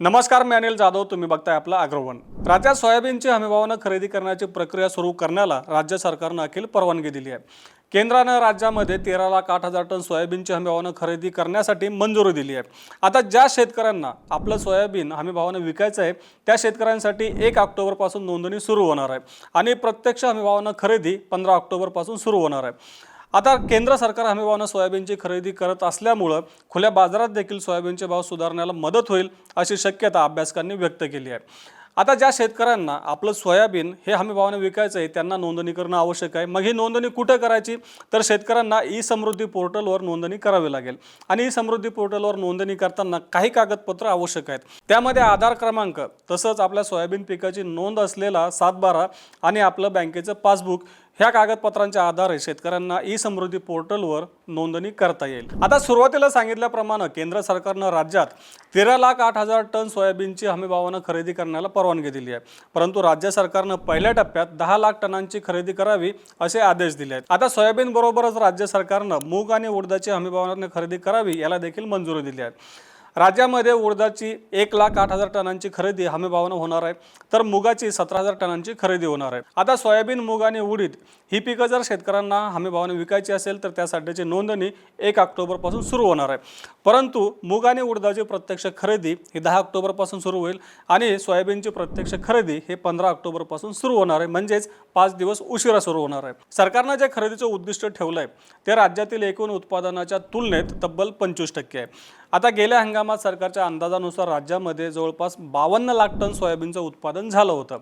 नमस्कार मी अनिल जाधव. तुम्ही बघताय आपलं अग्रवन. राज्यात सोयाबीनची हमीभावानं खरेदी करण्याची प्रक्रिया सुरू करण्याला राज्य सरकारनं अखिल परवानगी दिली आहे. केंद्रानं राज्यामध्ये तेरा लाख आठ हजार टन सोयाबीनची हमीभावानं खरेदी करण्यासाठी मंजुरी दिली आहे. आता ज्या शेतकऱ्यांना आपलं सोयाबीन हमीभावानं विकायचं आहे त्या शेतकऱ्यांसाठी एक ऑक्टोबरपासून नोंदणी सुरू होणार आहे आणि प्रत्यक्ष हमीभावानं खरेदी पंधरा ऑक्टोबरपासून सुरू होणार आहे. आता केंद्र सरकार हमीभावानं सोयाबीनची खरेदी करत असल्यामुळं खुल्या बाजारात देखील सोयाबीनचे भाव सुधारण्याला मदत होईल अशी शक्यता अभ्यासकांनी व्यक्त केली आहे. आता ज्या शेतकऱ्यांना आपलं सोयाबीन हे हमीभावाने विकायचं आहे त्यांना नोंदणी करणं आवश्यक आहे. मग ही नोंदणी कुठं करायची? तर शेतकऱ्यांना ई समृद्धी पोर्टलवर नोंदणी करावी लागेल. आणि ई समृद्धी पोर्टलवर नोंदणी करताना काही कागदपत्र आवश्यक आहेत. त्यामध्ये आधार क्रमांक तसंच आपल्या सोयाबीन पिकाची नोंद असलेला सातबारा आणि आपलं बँकेचं पासबुक ह्या कागदपत्रांच्या आधारे शेतकऱ्यांना ई समृद्धी पोर्टलवर नोंदणी करता येईल. आता सुरुवातीला सांगितल्याप्रमाणे केंद्र सरकारनं राज्यात तेरा लाख आठ हजार टन सोयाबीनची हमीभावानं खरेदी करण्याला परवानगी दिली आहे. परंतु राज्य सरकारनं पहिल्या टप्प्यात दहा लाख टनांची खरेदी करावी असे आदेश दिले आहेत. आता सोयाबीन बरोबरच राज्य सरकारनं मूग आणि उडदाची हमीभावानं खरेदी करावी याला देखील मंजुरी दिली आहे. राज्यामध्ये उडदाची एक लाख आठ हजार टनांची खरेदी हमीभावानं होणार आहे. तर मुगाची सतरा हजार टनांची खरेदी होणार आहे. आता सोयाबीन मूग आणि उडीद ही पिकं जर शेतकऱ्यांना हमीभावाने विकायची असेल तर त्यासाठीची नोंदणी एक ऑक्टोबरपासून सुरू होणार आहे. परंतु मूग आणि उडदाची प्रत्यक्ष खरेदी ही दहा ऑक्टोबरपासून सुरू होईल आणि सोयाबीनची प्रत्यक्ष खरेदी हे पंधरा ऑक्टोबरपासून सुरू होणार आहे. म्हणजेच पाच दिवस उशिरा सुरू होणार आहे. सरकारनं जे खरेदीचं उद्दिष्ट ठेवलं आहे ते राज्यातील एकूण उत्पादनाच्या तुलनेत तब्बल पंचवीस टक्के आहे. आता गेल्या हंगामात सरकारच्या अंदाजानुसार राज्यामध्ये जवळपास बावन्न लाख टन सोयाबीनचं उत्पादन झालं होतं.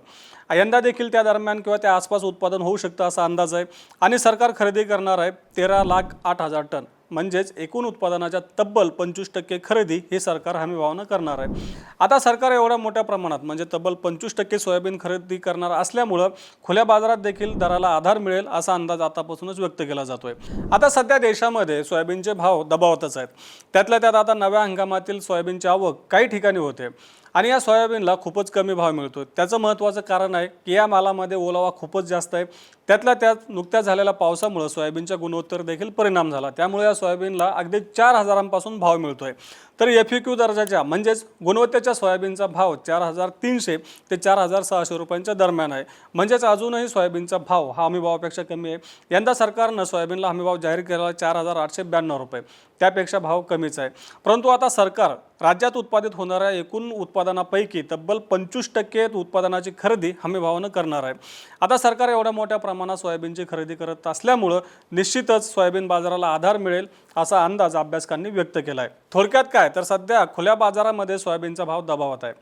यंदा देखील त्या दरम्यान किंवा त्या आसपास उत्पादन होऊ शकतं असा अंदाज आहे. आणि सरकार खरेदी करणार आहे तेरा लाख आठ हजार टन. म्हणजेच एकूण उत्पादनाच्या तब्बल पंचवीस टक्के खरेदी हे सरकार हमीभावानं करणार आहे. आता सरकार एवढ्या मोठ्या प्रमाणात म्हणजे तब्बल पंचवीस टक्के सोयाबीन खरेदी करणार असल्यामुळं खुल्या बाजारात देखील दराला आधार मिळेल असा अंदाज आतापासूनच व्यक्त केला जातोय. आता सध्या देशामध्ये सोयाबीनचे भाव दबावतच आहेत. त्यातल्या त्यात आता नव्या हंगामातील सोयाबीनची आवक काही ठिकाणी होते. आणि या सोयाबीनला खूपच कमी भाव मिळतो. त्याचं महत्त्वाचं कारण आहे की या मालामध्ये ओलावा खूपच जास्त आहे. त्यातल्या त्यात नुकत्याच झालेल्या पावसामुळं सोयाबीनच्या गुणवत्तेवर देखील परिणाम झाला. त्यामुळे या सोयाबीनला अगदी चार हजारांपासून भाव मिळतो आहे तर एफ क्यू दर्जाच्या म्हणजेच गुणवत्तेच्या सोयाबीनचा भाव चार हजार तीनशे ते चार हजार सहाशे रुपयांच्या दरम्यान आहे. म्हणजेच अजूनही सोयाबीनचा भाव हा हमीभावापेक्षा कमी आहे. यंदा सरकारनं सोयाबीनला हमीभाव जाहीर केलेला चार हजार आठशे ब्याण्णव रुपये. त्यापेक्षा भाव कमीच आहे. परंतु आता सरकार राज्यात उत्पादित होणाऱ्या एकूण उत्पादनापैकी तब्बल पंचवीस टक्के उत्पादनाची खरेदी हमीभावानं करणार आहे. आता सरकार एवढ्या मोठ्या प्रमाणात सोयाबीनची खरेदी करत असल्यामुळं निश्चितच सोयाबीन बाजाराला आधार मिळेल असा अंदाज अभ्यासकांनी व्यक्त केला आहे थोडक्यात काय? तर सध्या खुल्या बाजारामध्ये सोयाबीनचा भाव दबावत आहे.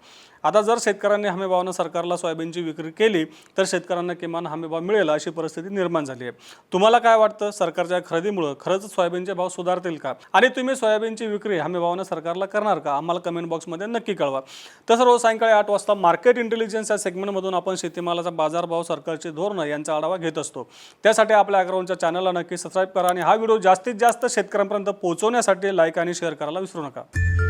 आता जर शेतकऱ्यांनी हमीभावानं सरकारला सोयाबीनची विक्री केली तर शेतकऱ्यांना किमान हमीभाव मिळेल अशी परिस्थिती निर्माण झाली आहे. तुम्हाला काय वाटतं? सरकारच्या खरेदीमुळं खरंच सोयाबीनचे भाव सुधारतील का? आणि तुम्ही सोयाबीनची विक्री हमीभावानं सरकारला करणार का? आम्हाला कमेंट बॉक्समध्ये नक्की कळवा. तसं रोज सायंकाळी आठ वाजता मार्केट इंटेलिजन्स या सेगमेंटमधून आपण शेतीमालाचा बाजारभाव सरकारची धोरणं यांचा आढावा घेत असतो. त्यासाठी आपल्या अग्रवनच्या चॅनलला नक्की सबस्क्राईब करा आणि हा व्हिडिओ जास्तीत जास्त शेतकऱ्यांपर्यंत पोहोचवण्यासाठी लाईक आणि शेअर करायला विसरू नका.